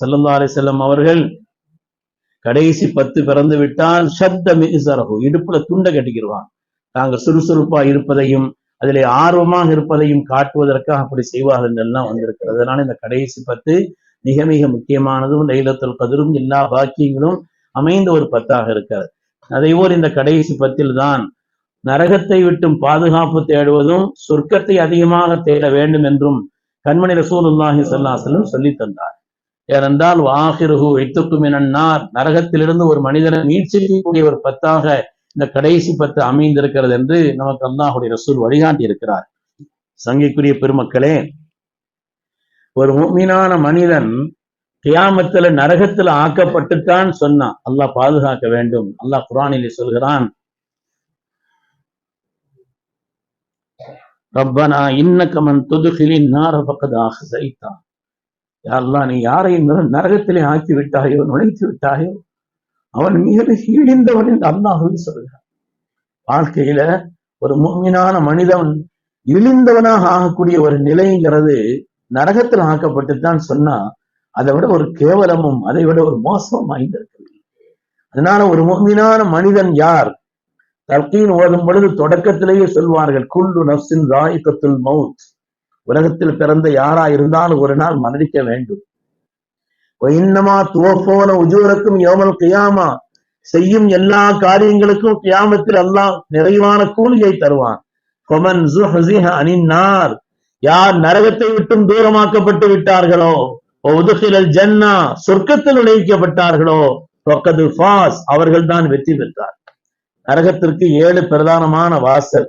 ஸல்லல்லாஹு அலைஹி செல்லம் அவர்கள் கடைசி பத்து பிறந்து விட்டால் சப்த மிசரகு இடுப்புல துண்டை கட்டிக்கிடுவான் தாங்கள் சுறுசுறுப்பா இருப்பதையும் அதிலே ஆர்வமாக இருப்பதையும் காட்டுவதற்காக அப்படி செய்வார்கள் எல்லாம் வந்திருக்கிறது. அதனால இந்த கடைசி பத்து மிக மிக முக்கியமானதும் லைலத்துல் கதிரும் எல்லா பாக்கியங்களும் அமைந்த ஒரு பத்தாக இருக்கிறது. அதை போல் இந்த கடைசி பத்தில் தான் நரகத்தை விட்டும் பாதுகாப்பு தேடுவதும் சொர்க்கத்தை அதிகமாக தேட வேண்டும் என்றும் கண்மணி ரசூலுல்லாஹி ஸல்லல்லாஹு சொல்லி தந்தார். ஏனென்றால் வாகிருகு வைத்துக்கும் நரகத்திலிருந்து ஒரு மனிதனை மீட்சிக்கக்கூடிய ஒரு பத்தாக இந்த கடைசி பத்து அமைந்திருக்கிறது என்று நமக்கு அல்லாஹுடைய ரசூல் வழிகாட்டி இருக்கிறார் சங்கைக்குரிய பெருமக்களே ஒரு மீனான மனிதன் கியாமத்துல நரகத்துல ஆக்கப்பட்டுத்தான் சொன்னான் அல்லாஹ் பாதுகாக்க வேண்டும். அல்லாஹ் குரானிலே சொல்கிறான் ரப்பனா இன்னக்கமன் துதுகிலின் நார பக்கதாக சைத்தான் யாரெல்லாம் நீ யாரை நரகத்திலே ஆக்கி விட்டாயோ நுழைத்து விட்டாயோ அவன் மிக இழிந்தவன் என்று அல்லாஹுவில் சொல்கிறான். வாழ்க்கையில ஒரு முக்மினான மனிதன் இழிந்தவனாக ஆகக்கூடிய ஒரு நிலைங்கிறது நரகத்தில் ஆக்கப்பட்டுத்தான் சொன்னா அதை விட ஒரு கேவலமும் அதை விட ஒரு மோசமும் வாய்ந்திருக்கிறது அதனால ஒரு முக்மினான மனிதன் யார்? தல்கீன் ஓதும் பொழுது தொடக்கத்திலேயே சொல்வார்கள் குல்லு நப்சின் ராயக்கத்துல் மவுத் உலகத்தில் பிறந்த யாரா இருந்தாலும் ஒரு நாள் மரணிக்க வேண்டும். இன்னமா துவப்போன உஜூரக்கும் யோமல் கியாமா செய்யும் எல்லா காரியங்களுக்கும் கியாமத்தில் அல்லாஹ் நிறைவான கூலியை தருவான். அணினார் யார் நரகத்தை விட்டும் தூரமாக்கப்பட்டு விட்டார்களோ ஒதுகிலல் ஜன்னா சொர்க்கத்தில் நுழைவிக்கப்பட்டார்களோ ஃபாஸ் அவர்கள் தான் வெற்றி பெற்றார் நரகத்திற்கு ஏழு பிரதானமான வாசல்.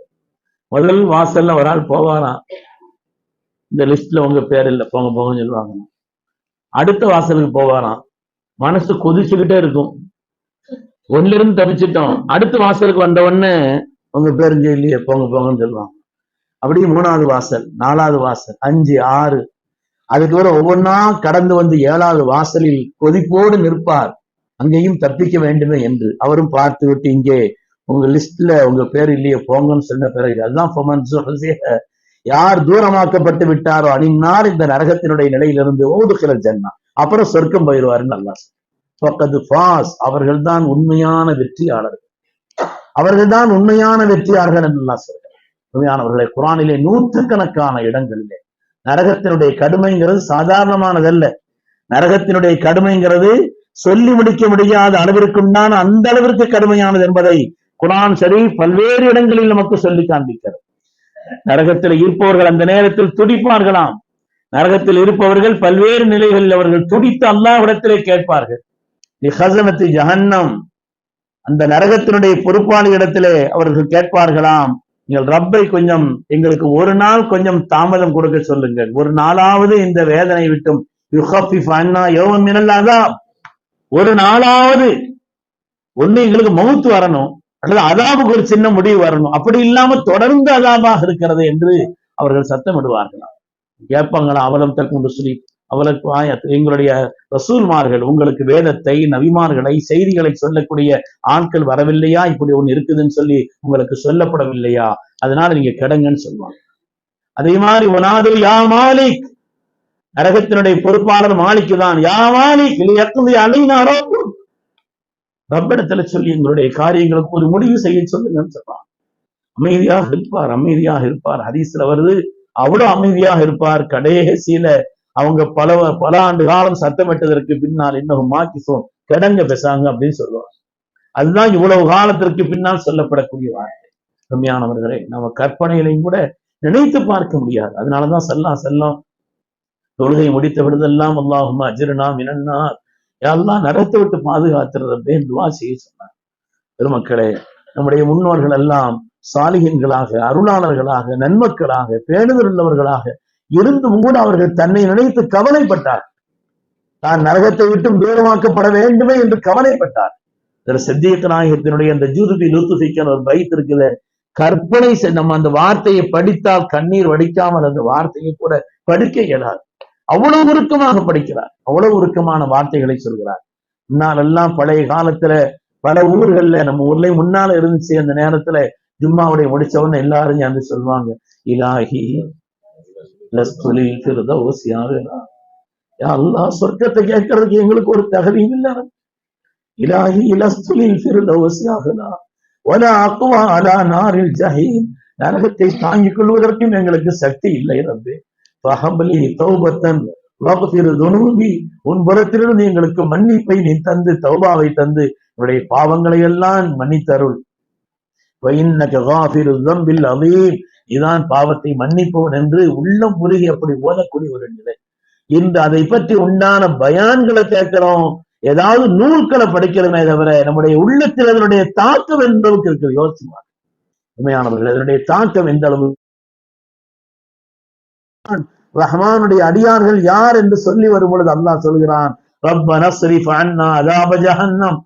முதல் வாசல்ல ஒரு நாள் போவாராம். இந்த லிஸ்ட்ல உங்க பேர் இல்ல போங்க போங்கன்னு சொல்லுவாங்க. அடுத்த வாசலுக்கு போவாராம். மனசு கொதிச்சுக்கிட்டே இருக்கும். ஒன்ல இருந்து தப்பிச்சிட்டோம். அடுத்த வாசலுக்கு வந்த உடனே உங்க பேர் இல்லையே போங்க போங்கன்னு சொல்லுவாங்க. அப்படியே மூணாவது வாசல் நாலாவது வாசல் அஞ்சு ஆறு. அதுக்கு வர ஒவ்வொன்றா கடந்து வந்து ஏழாவது வாசலில் கொதிப்போடு நிற்பார். அங்கேயும் தப்பிக்க வேண்டுமே என்று. அவரும் பார்த்து விட்டு இங்கே உங்க லிஸ்ட்ல உங்க பேர் இல்லையே போங்கன்னு சொன்ன பிறகு அதுதான் யார் தூரமாக்கப்பட்டு விட்டாரோ அணினார் இந்த நரகத்தினுடைய நிலையிலிருந்து ஓதுகிற ஜன்னா. அப்புறம் சொர்க்கம் போயிடுவாருன்னு நல்லா ஃபாஸ் அவர்கள் தான் உண்மையான வெற்றியாளர்கள். அவர்கள் தான் உண்மையான வெற்றியாளர்கள் என்று நல்லா சொல்கிறார் உண்மையானவர்களை குரானிலே நூற்றுக்கணக்கான இடங்களிலே. நரகத்தினுடைய கடுமைங்கிறது சாதாரணமானதல்ல. நரகத்தினுடைய கடுமைங்கிறது சொல்லி முடிக்க முடியாத அளவிற்குண்டான அந்த அளவிற்கு கடுமையானது என்பதை குரான் சரி பல்வேறு இடங்களில் நமக்கு சொல்லி காண்பிக்கிறது. நரகத்தில் இருப்பவர்கள் அந்த நேரத்தில் துடிப்பார்களாம். நரகத்தில் இருப்பவர்கள் பல்வேறு நிலைகளில் அவர்கள் துடித்து அல்லாவிடத்திலே கேட்பார்கள். ஹசனத்து ஜஹன்னம். அந்த நரகத்தினுடைய பொறுப்பாளி இடத்திலே அவர்கள் கேட்பார்களாம். நீங்கள் ரப்பை கொஞ்சம் எங்களுக்கு ஒரு நாள் கொஞ்சம் தாமதம் கொடுக்க சொல்லுங்கள். ஒரு நாளாவது இந்த வேதனை விட்டும். யுஹஃபிஃப் ஒரு நாளாவது. ஒண்ணு எங்களுக்கு மௌத்து வரணும். அல்லது அதாபுக்கு ஒரு சின்ன முடிவு வரணும். அப்படி இல்லாம தொடர்ந்து அதாபாக இருக்கிறது என்று அவர்கள் சத்தமிடுவார்களாம் கேட்பாங்களா? அவலம் தக்கும் சொல்லி அவளுக்கு எங்களுடைய ரசூல்மார்கள் உங்களுக்கு வேதத்தை நவிமார்களை செய்திகளை சொல்லக்கூடிய ஆட்கள் வரவில்லையா? இப்படி ஒண்ணு இருக்குதுன்னு சொல்லி உங்களுக்கு சொல்லப்படவில்லையா? அதனால நீங்க கிடங்கன்னு சொல்லுவாங்க. அதே மாதிரி ஒனாது யா மாலிக். நரகத்தினுடைய பொறுப்பாளர் மாலிக்கு தான் யா மாலிக் எத்தனை அலைனாரோ ரப்பிடத்துல சொல்லி எங்களுடைய காரியங்களுக்கு ஒரு முடிவு செய்ய சொல்லுங்கன்னு சொன்னான் அமைதியாக இருப்பார் அமைதியாக இருப்பார். ஹதீஸ்ல வருது அவ்வளவு அமைதியாக இருப்பார். கடைசியில அவங்க பல பல ஆண்டு காலம் சத்தமிட்டதற்கு பின்னால் இன்னும் மாக்கிசோம் கிடங்க பேசாங்க அப்படின்னு சொல்லுவாங்க. அதுதான் இவ்வளவு காலத்திற்கு பின்னால் சொல்லப்படக்கூடிய வார்த்தை. உண்மையானவர்களே நம்ம கற்பனையிலையும் கூட நினைத்து பார்க்க முடியாது. அதனாலதான் செல்லாம் செல்லம். தொழுகை முடித்த விடுதெல்லாம் அல்லாஹுமா அஜிரனா மினன்னா எல்லாம் நரத்தை விட்டு பாதுகாத்துறதே துவா செய்ய சொன்னார். பெருமக்களே நம்முடைய முன்னோர்கள் எல்லாம் சாலிகன்களாக அருளாளர்களாக நன்மக்களாக பேணுதல் உள்ளவர்களாக இருந்தும் கூட அவர்கள் தன்னை நினைத்து கவலைப்பட்டார். தான் நரகத்தை விட்டும் தூரமாக்கப்பட வேண்டுமே என்று கவலைப்பட்டார். இதுல சித்தியக்க நாயகத்தினுடைய அந்த ஜூதுபி லுத்துஃபிக்கான ஒரு பைத் இருக்குது. கற்பனை நம்ம அந்த வார்த்தையை படித்தால் கண்ணீர் வடிக்காமல் அந்த வார்த்தையை கூட படிக்க இயலாது. அவ்வளவு உருக்கமாக படிக்கிறார். அவ்வளவு உருக்கமான வார்த்தைகளை சொல்கிறார். முன்னாலெல்லாம் பழைய காலத்துல பல ஊர்கள்ல நம்ம ஊர்ல முன்னால இருந்துச்சு அந்த நேரத்துல ஜும்மாவுடைய முடிச்ச உடனே எல்லாரும் வந்து சொல்லுவாங்க இலாஹி லஸ்துலில் ஃபிர்தௌஸ் சொர்க்கத்தை கேட்கறதுக்கு எங்களுக்கு ஒரு தகுதியும் இல்லை இலாஹி இலஸ்துலில் ஃபிர்தௌசி அஹ்லா வலா அலா நாரில் ஜஹீம். நரகத்தை தாங்கிக் கொள்வதற்கும் எங்களுக்கு சக்தி இல்லை ரப்பே. ஃபஹப்லி தௌபத்தன் வக்ஃபிர் துணுபி உன் புறத்திலிருந்து எங்களுக்கு மன்னிப்பை நீ தந்து தௌபாவை தந்து. உன்னுடைய பாவங்களை எல்லாம் மன்னித்தருள். வைன்னக இதான் பாவத்தை மன்னிப்பவன் என்று உள்ளம் உருகி அப்படி ஓதக்கூடிய ஒரு நிலை. இன்று அதை பற்றி உண்டான பயான்களை கேட்கிறோம். ஏதாவது நூல்களை படிக்கிறோமே தவிர நம்முடைய உள்ளத்தில் அதனுடைய தாக்கம் எந்த அளவுக்கு இருக்கிறது யோசிச்சுமா உண்மையானவர்கள் அதனுடைய தாக்கம் எந்த அளவு ரஹ்மானுடைய அடியார்கள் யார் என்று சொல்லி வரும் பொழுது அல்லாஹ் சொல்கிறான் ஜஹன்னம்.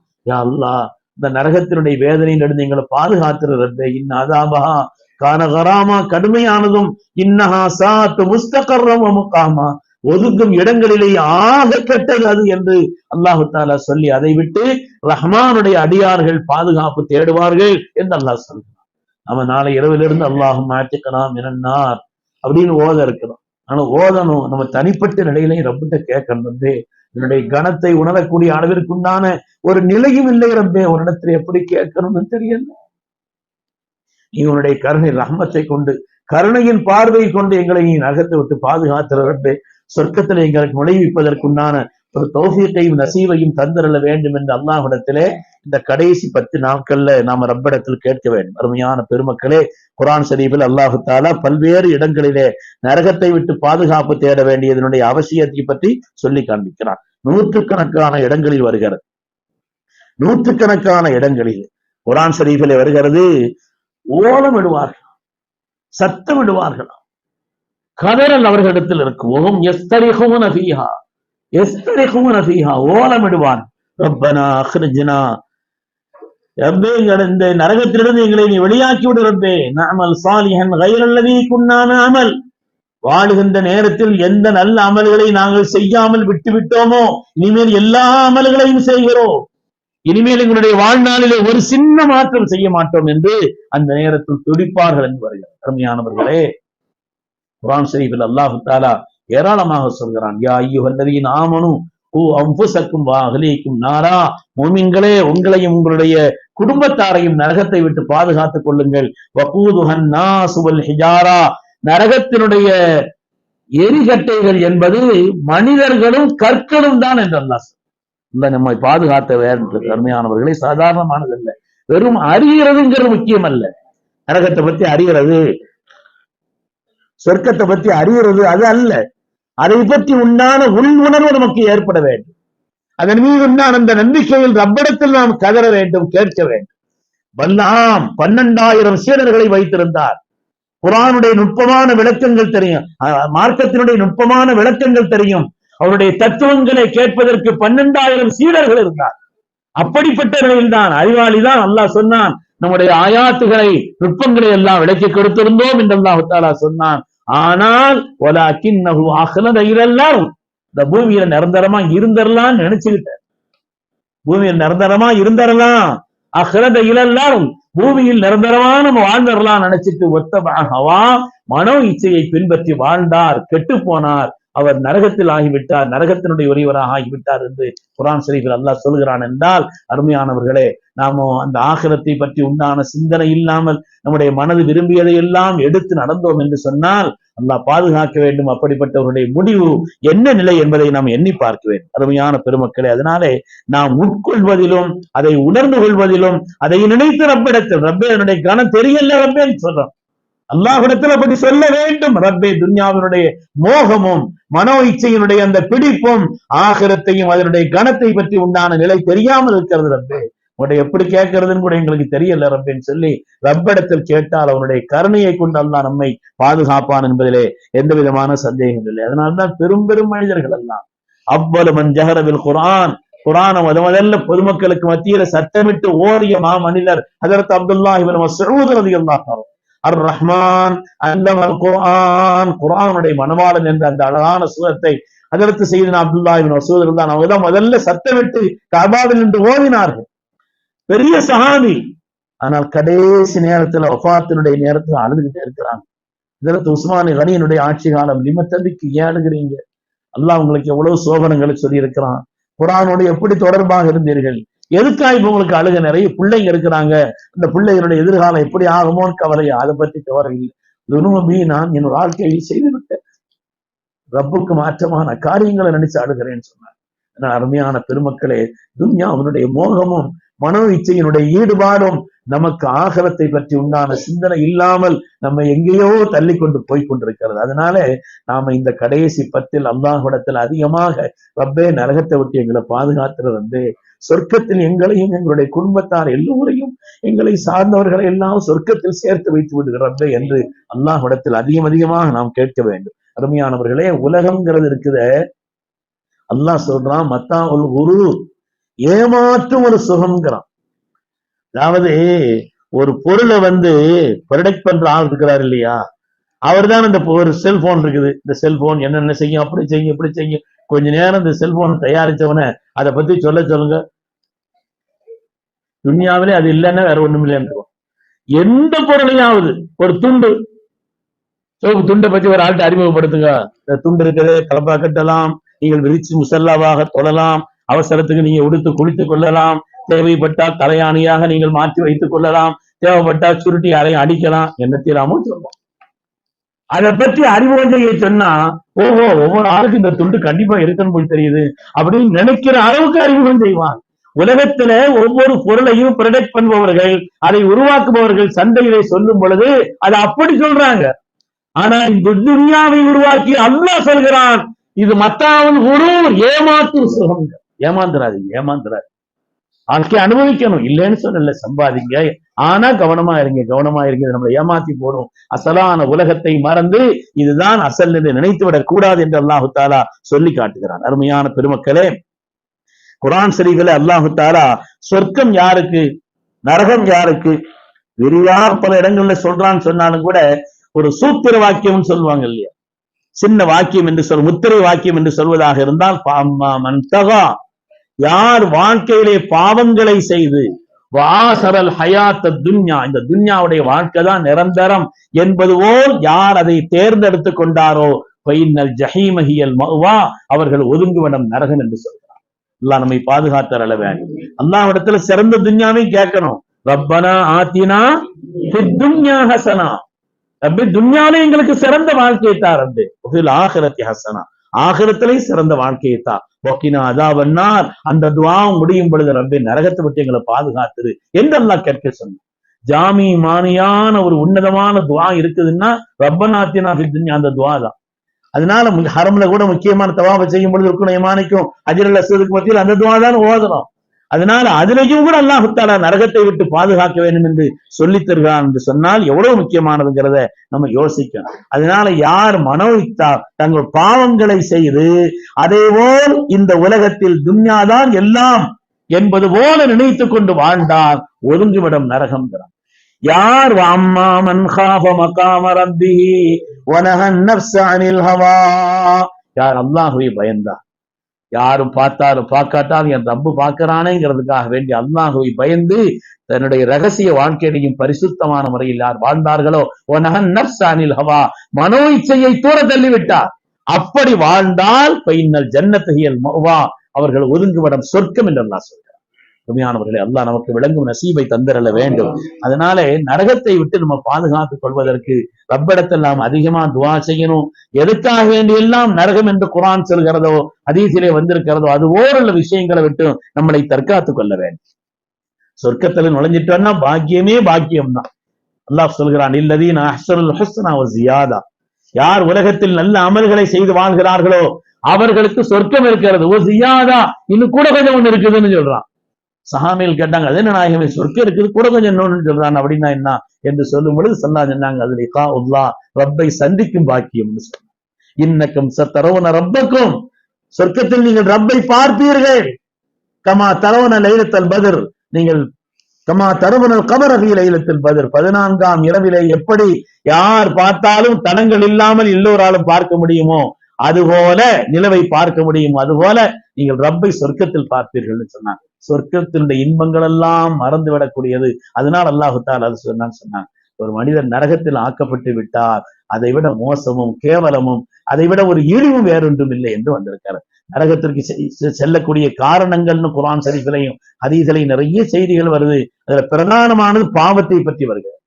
அல்லாஹ் இந்த நரகத்தினுடைய வேதனையிலிருந்து எங்களை பாதுகாத்துற ரப்பே இன்ன அதாபஹா கானகராமா கடுமையானதும் இன்னஹா சாத்து முஸ்தகர்ரம் முகாமா. ஒதுக்கும் இடங்களிலே ஆக கெட்டது அது என்று அல்லாஹு தாலா சொல்லி அதை விட்டு ரஹ்மானுடைய அடியார்கள் பாதுகாப்பு தேடுவார்கள் என்று அல்லாஹ் சொல்கிறான். நம்ம நாளை இரவிலிருந்து அல்லாஹும் மாற்றிக்கலாம் என்னார் அப்படின்னு ஓத இருக்கிறோம். ஆனா ஓதணும் நம்ம தனிப்பட்ட நிலையிலையும் ரப்பிட்ட கேட்கணும் ரப்பே. என்னுடைய கணத்தை உணரக்கூடிய அளவிற்குண்டான ஒரு நிலையும் இல்லை ரப்பே. ஒரு இடத்துல எப்படி கேட்கணும்னு தெரியல. நீ உன்னுடைய கருணை ரஹமத்தை கொண்டு கருணையின் பார்வை கொண்டு எங்களை நீ நகர்த்து விட்டு பாதுகாத்துற ரப்பே. சொர்க்கத்தில் எங்களுக்கு நுழைவிப்பதற்குண்டான ஒரு தௌசியத்தையும் நசீவையும் தந்திரல வேண்டும் என்று அல்லாஹ்விடத்திலே இந்த கடைசி பத்து நாட்கள்ல நாம ரப்பிடத்தில் கேட்க வேண்டும். அருமையான பெருமக்களே குரான் ஷரீஃபில் அல்லாஹு தாலா பல்வேறு இடங்களிலே நரகத்தை விட்டு பாதுகாப்பு தேட வேண்டியதனுடைய அவசியத்தை பற்றி சொல்லி காண்பிக்கிறான். நூற்றுக்கணக்கான இடங்களில் வருகிறது. நூற்றுக்கணக்கான இடங்களில் குரான் ஷரீஃபிலே வருகிறது. ஓலம் விடுவார்கள் சத்தம் விடுவார்கள் கதறல் அவர்களிடத்தில் இருக்கும். ஓம் எஸ்தரிகவும் ஃபீஹா. எஸ்தரிஹூன ஃபீஹா. ஓலமிடுவான் ரப்பனா அஹ்ரிஜ்னா ரப்பே இந்த நரகத்திலிருந்து எங்களை நீ வெளியாக்கி விடு ரப்பே. நாமல் சாலிஹன் கைரல்லதி குன்னான அமல். வாழுகின்ற நேரத்தில் எந்த நல்ல அமல்களை நாங்கள் செய்யாமல் விட்டு விட்டோமோ இனிமேல் எல்லா அமல்களையும் செய்கிறோம். இனிமேல் எங்களுடைய வாழ்நாளிலே ஒரு சின்ன மாற்றம் செய்ய மாட்டோம் என்று அந்த நேரத்தில் துடிப்பார்கள் என்று வருகிறார். அருமையானவர்களே குரான் ஷரீஃபில் அல்லாஹு தாலா ஏராளமாக சொல்கிறான். யா ஐயுஹல்லதீன் ஆமனும் ஓ அம்புசக்கும் சக்கும் அகலிக்கும் நாரா. மோமின்களே உங்களையும் உங்களுடைய குடும்பத்தாரையும் நரகத்தை விட்டு பாதுகாத்துக் கொள்ளுங்கள். வகூதுஹன் நாசுவல் ஹிஜாரா. நரகத்தினுடைய எரிகட்டைகள் என்பது மனிதர்களும் கற்களும் தான் என்று அல்லாஹ் சொல்றான். நம்மை பாதுகாத்த வேண்டும் சாதாரணமானது சாதாரணமானதல்ல. வெறும் அறிகிறதுங்கிறது முக்கியம் அல்ல நரகத்தை பத்தி அறிகிறது சொர்க்கத்தை பத்தி அறிகிறது அது அல்ல. அதை பற்றி உண்டான உள் உணர்வு நமக்கு ஏற்பட வேண்டும். அதன் மீது உண்டான அந்த நம்பிக்கையில் ரப்பிடத்தில் நாம் கதற வேண்டும் கேட்க வேண்டும். வல்லாம் பன்னெண்டாயிரம் சீடர்களை வைத்திருந்தார். குரானுடைய நுட்பமான விளக்கங்கள் தெரியும். மார்க்கத்தினுடைய நுட்பமான விளக்கங்கள் தெரியும். அவருடைய தத்துவங்களை கேட்பதற்கு பன்னெண்டாயிரம் சீடர்கள் இருந்தார். அப்படிப்பட்டவர்களில் தான் அறிவாளி தான் அல்லாஹ் சொன்னான். நம்முடைய ஆயாத்துகளை நுட்பங்களை எல்லாம் விளக்கி கொடுத்திருந்தோம் என்று அல்லாஹ் சொன்னான். ஆனால் இந்த பூமியில நிரந்தரமா இருந்தரலாம் நினைச்சுக்கிட்டேன். பூமியில் நிரந்தரமா இருந்தரலாம். அஹ்லத இழல்லாரும் பூமியில் நிரந்தரமா நம்ம வாழ்ந்தரலாம் நினைச்சிட்டு ஒத்த ஹவா மனோ இச்சையை பின்பற்றி வாழ்ந்தார் கெட்டு போனார். அவர் நரகத்தில் ஆகிவிட்டார் நரகத்தினுடைய ஒருவராக ஆகிவிட்டார் என்று குரான் ஷரீஃபில் அல்லாஹ் சொல்கிறான் என்றால் அருமையானவர்களே நாம அந்த ஆகரத்தை பற்றி உண்டான சிந்தனை இல்லாமல் நம்முடைய மனது விரும்பியதை எல்லாம் எடுத்து நடந்தோம் என்று சொன்னால் அல்லாஹ் பாதுகாக்க வேண்டும். அப்படிப்பட்டவருடைய முடிவு என்ன நிலை என்பதை நாம் எண்ணி பார்க்க வேண்டும் அருமையான பெருமக்களே அதனாலே நாம் உட்கொள்வதிலும் அதை உணர்ந்து கொள்வதிலும் அதை நினைத்து ரப்பிடத்தில் ரப்பே என்னுடைய கனம் தெரியல ரப்பேன்னு சொல்றோம். அல்லாஹ்விடத்தில் அப்படி சொல்ல வேண்டும். ரப்பே துன்யாவினுடைய மோகமும் மனோ இச்சையினுடைய அந்த பிடிப்பும் ஆகிரத்தையும் அதனுடைய கணத்தை பற்றி உண்டான நிலை தெரியாமல் இருக்கிறது ரப்பே. உன்னை எப்படி கேட்கறதுன்னு கூட எங்களுக்கு தெரியல ரப்பேன்னு சொல்லி ரப்பிடத்தில் கேட்டால் அவனுடைய கருணையை கொண்டு அல்லா நம்மை பாதுகாப்பான் என்பதிலே எந்த விதமான சந்தேகம் இல்லை. அதனால்தான் பெரும் பெரும் மனிதர்கள் எல்லாம் அவ்வளவு மன் ஜஹரவில் குரான் குரான முத முதல்ல பொதுமக்களுக்கு மத்தியில சட்டமிட்டு ஓரிய மாமனிதர் மனிதர் அப்துல்லா இவன் மசூத் ரலியல்லாஹு அர் ரஹ்மான் அல்லமல் குர்ஆன் மனவாளன் என்ற அந்த அழகான சூரத்தை அதற்கு செய்து அப்துல்லா இவன் மசூத் இருந்தான். அவங்க தான் முதல்ல சத்தமிட்டு கபாவில் நின்று ஓதினார்கள். பெரிய சஹாபி. ஆனால் கடைசி நேரத்துல ஒஃபாத்தினுடைய நேரத்துல அழுதுகிட்டே இருக்கிறாங்க. இதற்கு உஸ்மானி கனியனுடைய ஆட்சி காலம். லிமத்ததுக்கு ஏன் அல்லாஹ் உங்களுக்கு எவ்வளவு சோகனங்களை சொல்லி இருக்கிறான் குரானோடு எப்படி தொடர்பாக இருந்தீர்கள்? எதுக்காக இப்ப உங்களுக்கு அழுக நிறைய? பிள்ளைங்க இருக்கிறாங்க. அந்த பிள்ளைகளுடைய எதிர்காலம் எப்படி ஆகுமோன்னு கவலையா அதை பத்தி கவலை இல்லை. துருவமி நான் என் வாழ்க்கையில் செய்து விட்டேன் ரப்புக்கு மாற்றமான காரியங்களை நினைச்சு அழுகிறேன்னு சொன்னார். அருமையான பெருமக்களே துன்யா அவனுடைய மோகமும் மனோ இச்சையினுடைய ஈடுபாடும் நமக்கு ஆகலத்தை பற்றி உண்டான சிந்தனை இல்லாமல் நம்ம எங்கேயோ தள்ளி கொண்டு போய் கொண்டிருக்கிறது அதனால நாம இந்த கடைசி பத்தில் அல்லாஹ்விடத்தில் அதிகமாக ரப்பே நரகத்தை விட்டு எங்களை பாதுகாத்துறது வந்து சொர்க்கத்தில் எங்களையும் எங்களுடைய குடும்பத்தார் எல்லோரையும் எங்களை சார்ந்தவர்களை எல்லாம் சொர்க்கத்தில் சேர்த்து வைத்து விடுகிறப்ப என்று அல்லாஹிடத்தில் அதிகம் அதிகமாக நாம் கேட்க வேண்டும். அருமையானவர்களே உலகம்ங்கிறது இருக்குத. அல்லாஹ் சொல்றான் மத்தா ஒரு குரு ஏமாற்றும் ஒரு சுகம்ங்கிறான். அதாவது ஒரு பொருளை வந்து ப்ரொடக்ட் பண்ற ஆள் இருக்கிறார் இல்லையா? அவர் தான் இந்த ஒரு செல்போன் இருக்குது. இந்த செல்போன் என்னென்ன செய்யும் அப்படி செய்யும் இப்படி செய்யும். கொஞ்ச நேரம் இந்த செல்போன் தயாரிச்சவன அதை பத்தி சொல்ல சொல்லுங்க. துன்யாவிலே அது இல்லைன்னா வேற ஒண்ணும் இல்லைன்னு எந்த பொருளையாவது ஒரு துண்டு. சோப்பு துண்டை பத்தி ஒரு ஆள்கிட்ட அறிமுகப்படுத்துங்க. இந்த துண்டு இருக்கிறது கலப்பா கட்டலாம். நீங்கள் விரிச்சு முசல்லாவாக தொழலாம் அவசரத்துக்கு நீங்க உடுத்து குளித்துக் கொள்ளலாம். தேவைப்பட்டால் தலையாணியாக நீங்கள் மாற்றி வைத்துக் கொள்ளலாம். தேவைப்பட்டால் சுருட்டி யாரையும் அடிக்கலாம். என்ன என்னத்திலாமோ சொல்லுவோம் அதை பற்றி அறிவுரையை செய்ய சொன்னா ஓஹோ ஒவ்வொரு ஆளுக்கு இந்த துண்டு கண்டிப்பா இருக்குன்னு போய் தெரியுது. அப்படின்னு நினைக்கிற அளவுக்கு அறிமுகம் செய்வான் உலகத்துல ஒவ்வொரு பொருளையும் ப்ரொடக்ட் பண்ணுபவர்கள் அதை உருவாக்குபவர்கள் சந்தையிலே சொல்லும் பொழுது அதை அப்படி சொல்றாங்க. ஆனா இந்த துனியாவை உருவாக்கி அல்லாஹ் சொல்கிறான் இது மத்தாவன் குரு ஏமாத்து சுகம். ஏமாந்துறாதீங்க ஏமாந்துறாரு வாழ்க்கை அனுபவிக்கணும். இல்லைன்னு சொல்லல சம்பாதிங்க. ஆனா கவனமா இருங்க கவனமா இருங்க. நம்மளை ஏமாத்தி போடும். அசலான உலகத்தை மறந்து இதுதான் அசல் என்று நினைத்து விடக் கூடாது என்று அல்லாஹு தாலா சொல்லி காட்டுகிறான். அருமையான பெருமக்களே குரான் சரிகளை அல்லாஹு தாலா சொர்க்கம் யாருக்கு நரகம் யாருக்கு விரிவாக பல இடங்கள்ல சொல்றான்னு சொன்னாலும் கூட ஒரு சூத்திர வாக்கியம்னு சொல்லுவாங்க இல்லையா? சின்ன வாக்கியம் என்று சொல் முத்திரை வாக்கியம் என்று சொல்வதாக இருந்தால் பாம்மா மன்தகா யார் வாழ்க்கையிலே பாவங்களை செய்து வாசரல் ஹயாத்த துன்யா இந்த துன்யாவுடைய வாழ்க்கை தான் நிரந்தரம் என்பது போல் யார் அதை தேர்ந்தெடுத்து கொண்டாரோ பைனல் ஜஹீமஹியல் மவா அவர்கள் ஒதுங்குவனம் நரகன் என்று சொல்கிறார். அல்லாஹ் நம்மை பாதுகாத்தர் அளவே வேண்டும் அல்லாஹ்விடத்துல சிறந்த துன்யாவை கேட்கணும். ரப்பனா ஆத்தினா துன்யா ஹசனா. ரப்பி துன்யாலே எங்களுக்கு சிறந்த வாழ்க்கையை தார் ரப்பே. ஆகிரத்தி ஹசனா. ஆகிரத்திலே சிறந்த வாழ்க்கையை தான் ஒக்கினா அதாவன்னார் அந்த துவா முடியும் பொழுது ரப்பே நரகத்தை விட்டு எங்களை பாதுகாத்துரு என்றெல்லாம் கேட்க சொன்னான் ஜாமி மானியான ஒரு உன்னதமான துவா இருக்குதுன்னா ரப்பநாத்தினா அந்த துவா தான். அதனால மு- ஹரம்ல கூட முக்கியமான தவாபை செய்யும் பொழுது இருக்கணும் மானிக்கும் அஜிரல் அசதுக்கு மத்தியில் அந்த துவா தான் ஓதணும். அதனால அதுலயும் கூட அல்லாஹுத்தாலா நரகத்தை விட்டு பாதுகாக்க வேண்டும் என்று சொல்லித் தருகிறான் என்று சொன்னால் எவ்வளவு முக்கியமானதுங்கிறத நம்ம யோசிக்கணும். அதனால யார் மனோவித்தா தங்கள் பாவங்களை செய்து அதேபோல் இந்த உலகத்தில் துன்யாதான் எல்லாம் என்பது போல நினைத்துக் கொண்டு வாழ்ந்தால் ஒதுங்கிவிடும் நரகம்ங்கிறான். யார் அம்மா மன்ஹாப மகாம ரப்பிஹி வனஹன் நஃப்ஸ ஹவா? யார் அல்லாஹுவை பயந்தார் யாரும் பார்த்தாலும் பார்க்காட்டாலும் என் ரப்பு பார்க்கிறானேங்கிறதுக்காக வேண்டி அல்லாஹுவை பயந்து தன்னுடைய ரகசிய வாழ்க்கையையும் பரிசுத்தமான முறையில் யார் வாழ்ந்தார்களோ? ஒனஹன் நஃப்ஸ ஹவா. மனோ இச்சையை தூர தள்ளிவிட்டார். அப்படி வாழ்ந்தால் பைன்னல் ஜன்னத்தகியல் மவா அவர்கள் ஒதுங்குவிடம் சொர்க்கம் என்று சொல்றார் உண்மையானவர்களே அல்லாஹ் நமக்கு விளங்கும் நசீபை தந்தரல வேண்டும். அதனாலே நரகத்தை விட்டு நம்ம பாதுகாத்துக் கொள்வதற்கு ரப்படத்தில் நாம் அதிகமா துவா செய்யணும். எதுக்காக வேண்டியெல்லாம் நரகம் என்று குரான் சொல்கிறதோ அதீசிலே வந்திருக்கிறதோ அது ஓரளவு விஷயங்களை விட்டு நம்மளை தற்காத்துக் கொள்ள வேண்டும். சொர்க்கத்துல நுழைஞ்சிட்டோம்னா பாக்கியமே பாக்கியம் தான் அல்லாஹ் சொல்கிறான் இல்லதீன் நான் ஹுஸ்னா ஜியாதா. யார் உலகத்தில் நல்ல அமல்களை செய்து வாழ்கிறார்களோ அவர்களுக்கு சொர்க்கம் இருக்கிறது. ஓ ஜியாதா இன்னும் கூட கொஞ்சம் ஒண்ணு இருக்குதுன்னு சொல்றான். சஹாமியில் கேட்டாங்க அது என்ன நாயகமே சொர்க்கம் இருக்குது கூட கொஞ்சம் இன்னொன்று சொல்றான் அப்படின்னா என்ன? என்று சொல்லும் பொழுது சல்லா சொன்னாங்க அதுல கா உல்லா ரப்பை சந்திக்கும் பாக்கியம்னு சொன்னாங்க. இன்னக்கும் சத்தரவுன ரப்பக்கும் சொர்க்கத்தில் நீங்கள் ரப்பை பார்ப்பீர்கள். கமா தரவன லைலத்தல் பதர் நீங்கள் கமா தரவனல் கமரகி லைலத்தில் பதர் பதினான்காம் இரவிலே எப்படி யார் பார்த்தாலும் தடங்கள் இல்லாமல் எல்லோராலும் பார்க்க முடியுமோ அதுபோல நிலவை பார்க்க முடியும். அதுபோல நீங்கள் ரப்பை சொர்க்கத்தில் பார்ப்பீர்கள்னு சொன்னாங்க. சொர்க்கத்தினுடைய இன்பங்கள் எல்லாம் மறந்து விடக்கூடியது அதனால் அல்லாஹுத்தால் அது சொன்னான்னு சொன்னாங்க ஒரு மனிதர் நரகத்தில் ஆக்கப்பட்டு விட்டார் அதை விட மோசமும் கேவலமும் அதை விட ஒரு இழிவும் வேறொன்றும் இல்லை என்று வந்திருக்கிறார் நரகத்திற்கு செ- செல்லக்கூடிய காரணங்கள்னு குரான் சரிகளையும் ஹதீஸ்லையும் நிறைய செய்திகள் வருது. அதுல பிரதானமானது பாவத்தை பற்றி வருகிறது.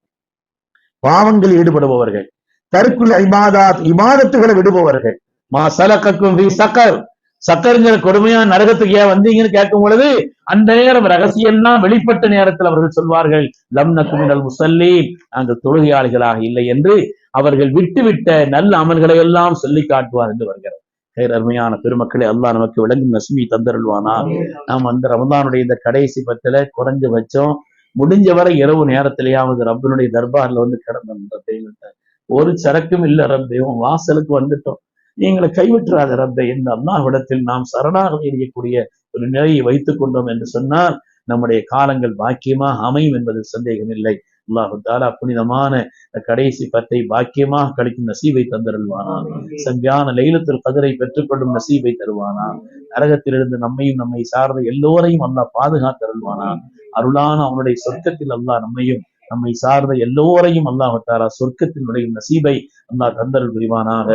பாவங்கள் ஈடுபடுபவர்கள் தற்குள் இபாதாத் இமாதத்துகளை விடுபவர்கள். மா சலக்கக்கும் சக்கர் சக்கருங்கிற கொடுமையா நரகத்துக்கு ஏன் வந்தீங்கன்னு கேட்கும் பொழுது அந்த நேரம் ரகசியம்லாம் வெளிப்பட்ட நேரத்தில் அவர்கள் சொல்வார்கள் லம் நக்குமினல் முசல்லி நாங்கள் தொழுகையாளிகளாக இல்லை என்று அவர்கள் விட்டுவிட்ட நல்ல அமல்களை எல்லாம் சொல்லி காட்டுவார் என்று வருகிறது. அருமையான பெருமக்களை அல்லாஹ் நமக்கு விளங்கும் நசுமி தந்தருள்வானா? நாம் அந்த ரமதானுடைய இந்த கடைசி பத்துல குறைஞ்சபட்சம் முடிஞ்ச வரை இரவு நேரத்திலேயாவது ரப்பனுடைய தர்பார்ல வந்து கிடந்தோம். ஒரு சரக்கும் இல்ல ரப்பையும் வாசலுக்கு வந்துட்டோம். நீங்களை கைவிட்டுறாத ரப்பே இந்த அல்லாஹ்விடத்தில் நாம் சரணாக எறியக்கூடிய ஒரு நிலையை வைத்துக் கொண்டோம் என்று சொன்னால் நம்முடைய காலங்கள் பாக்கியமாக அமையும் என்பதில் சந்தேகம் இல்லை அல்லாஹு தாலா புனிதமான கடைசி பத்தை பாக்கியமாக கழிக்கும் நசீபை தந்தருள்வானா சங்கியான லைலத்தில் கதிரை பெற்றுக்கொள்ளும் நசீபை தருவானா நரகத்திலிருந்து நம்மையும் நம்மை சார்ந்த எல்லோரையும் அல்லாஹ் பாதுகாத்தருள்வானா அருளான அவனுடைய சொர்க்கத்தில் அல்லாஹ் நம்மையும் நம்மை சார்ந்த எல்லோரையும் அல்லாஹ் தாரா சொர்க்கத்தில் நுழையும் நசீபை அல்லாஹ் தந்தருள் புரிவானாக.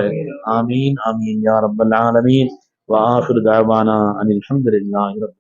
ஆமீன். ஆமீன் யா ரப்பல் ஆலமீன். வாஹிரு தாவானா அனில் ரப்பில்